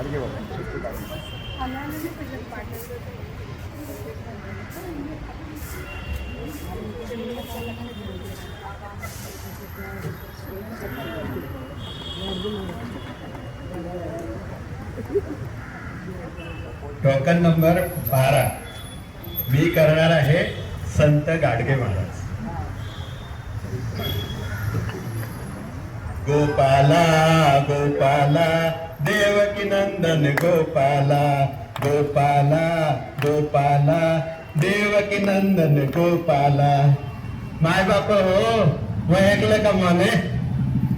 Gadge token number बारा. मी करणार आहे संत गाडगे महाराज. गोपाला गोपाला. देवकी नंदन गोपाला गोपाला गोपाला देवकी नंदन गोपाला. माय बाप हो वळखलं का मला?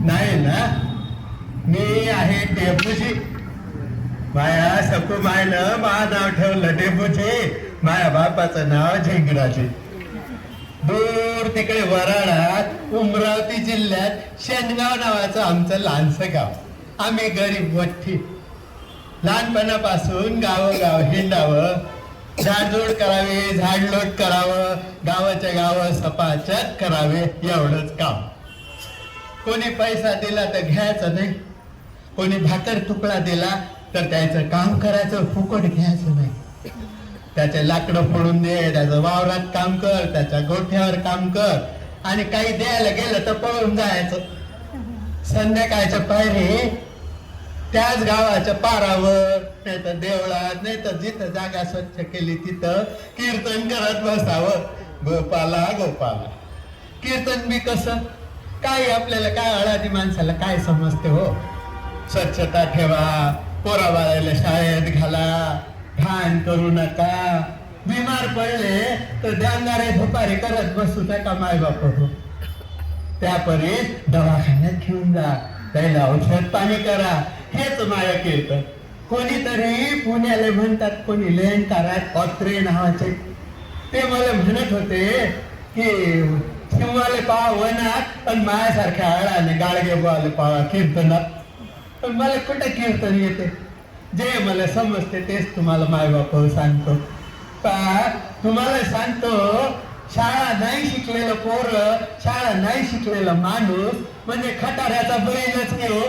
नाही ना? मी आहे डेपुजी माया सकू मायनं मा नाव ठेवलं डेपुजी माया बापाचं नाव झेंगराजी दूर तिकडे वराडात उमरावती जिल्ह्यात शेनगाव नावाचं आमचं लहानसं गाव. आम्ही गरीब वठ्ठी लहानपणापासून गावोगाव हिंडावं. झाडजोड करावी झाडलोट करावं. गावाच्या गाव सपाचक करावे एवढंच काम. कोणी पैसा दिला तर घ्यायचा नाही. कोणी भाकर तुकडा दिला तर त्याचं काम करायचं फुकट घ्यायचं नाही. त्याचे लाकडं फोडून दे त्याचं वावरात काम कर त्याच्या गोठ्यावर काम कर. आणि काही द्यायला गेलं तर पळून जायचं. संध्याकाळच्या पायरी त्याच गावाच्या पारावर. नाही तर देवळात नाही तर जिथं जागा स्वच्छ केली तिथं कीर्तन करत बसावं. गोपाला गोपाला. कीर्तन बी कसं? काय आपल्याला काय अळादी माणसाला काय समजते हो? स्वच्छता ठेवा पोरा बाळाला शाळेत घाला घाण करू नका. बिमार पडले तर ध्यानदारे धुपारी करत बसू नका माय बाप हो. त्यापरी दवाखान्यात घेऊन जा. त्याला औषध पाणी करा. हेच माया केलं कोणीतरी पुण्याला म्हणतात कोणी लेन करात ऑत्रे नावाचे. ते मला म्हणत होते की शिवाले पाहा वनात पण मायासारख्या आळाने गाडगे बोवाले पाहा कीर्तनात. पण मला कुठं कीर्तन येते? जे मला समजते तेच तुम्हाला मायबाप सांगतो. पा तुम्हाला सांगतो शाळा नाही शिकलेलं पोर शाळा नाही शिकलेला माणूस म्हणजे खटाऱ्याचा बैलच नाही हो.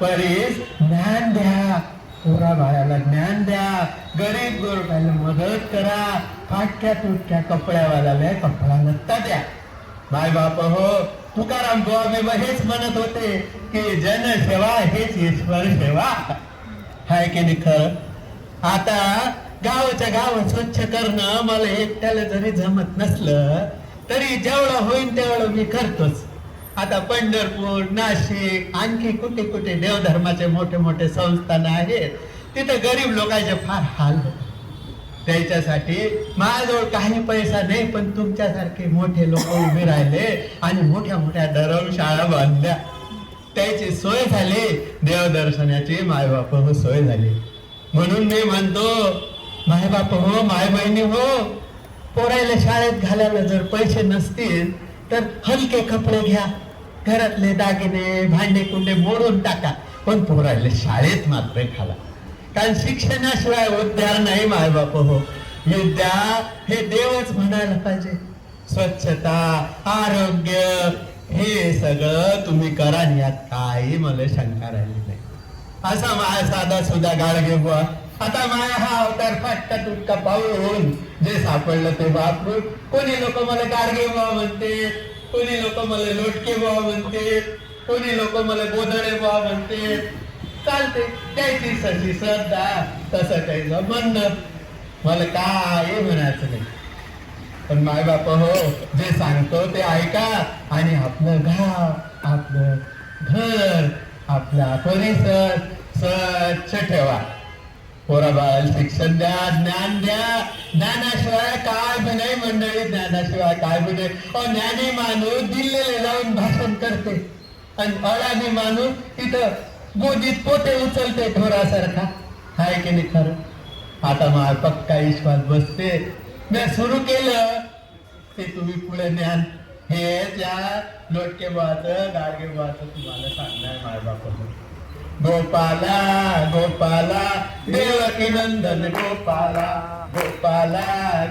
परीस ज्ञान द्या. पोरा बाळाला ज्ञान द्या. गरीब गोरबाला मदत करा. फाटक्या तुटक्या कपड्यावाल्याला कपडा नत्ता द्या. माय बाप हो तुकाराम गोवा मी हेच म्हणत होते की जनसेवा हेच ईश्वर सेवा. हाय की नाही खरं? आता गावच्या गाव स्वच्छ करणं मला एकट्याला जरी जमत नसलं तरी जेवढं होईल तेवढं मी करतोच. आता पंढरपूर नाशिक आणखी कुठे कुठे देवधर्माचे मोठे मोठे संस्थान आहेत तिथं गरीब लोकांचे फार हाल होतात त्याच्यासाठी माझ्याजवळ काही पैसा नाही पण तुमच्यासारखे मोठे लोक उभे राहिले आणि मोठ्या मोठ्या धर्मशाळा बांधल्या. त्याची सोय झाली देवदर्शनाची मायबाप हो सोय झाली. म्हणून मी म्हणतो मायबाप हो माय बहिणी हो पोरायला शाळेत घालायला जर पैसे नसतील तर हलके कपडे घ्या. घरातले दागिने भांडे कुंडे मोडून टाका. पण पोरायले शाळेत मात्र घाला. कारण शिक्षणाशिवाय उद्धार नाही मायबाप हो. विद्या हे देवच म्हणायला पाहिजे. स्वच्छता आरोग्य हे सगळं तुम्ही करा यात काही मला शंका राहिली नाही. असा माझा साधा सुद्धा गाडगे बुवा आता माया हा अवतार फाटका तुटका पाहून जे सापडलं ते बापरू कोणी लोक मला गाडगे बुवा म्हणते. कोणी लोक मला लोटके बुवा म्हणते. कोणी लोक मला गोधळे बुवा म्हणते. चालते त्याची सशी श्रद्धा तसं काही म्हणणं मला काय म्हणायचं नाही. पण माय बाप हो जे सांगतो ते ऐका आणि आपलं गाव आपलं घर आपला परिसर स्वच्छ ठेवा. पोरा शिक्षण द्या ज्ञान द्या. ज्ञानाशिवाय काय बी नाही मंडळी ज्ञानाशिवाय काय बी नाही. अहो, ज्ञानी माणूस दिल्लीला जाऊन भाषण करते. आणि अडाणी माणूस तिथं गोदीत पोते उचलते ढोरासारखा. हाय की नाही खरं? आता मला पक्का विश्वास बसते. मी सुरू केलं. ते तुम्ही पुढे ज्ञान हे त्या लोटके बाचं गाडगे बाचं तुम्हाला सांगणार माझ्या बाप गोपाला गोपाला देवकी नंदन गोपाला. गोपाला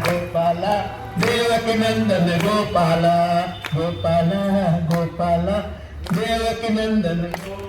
गोपाला देवकी नंदन गोपाला. गोपाला गोपाला देवकी नंदन गोपाला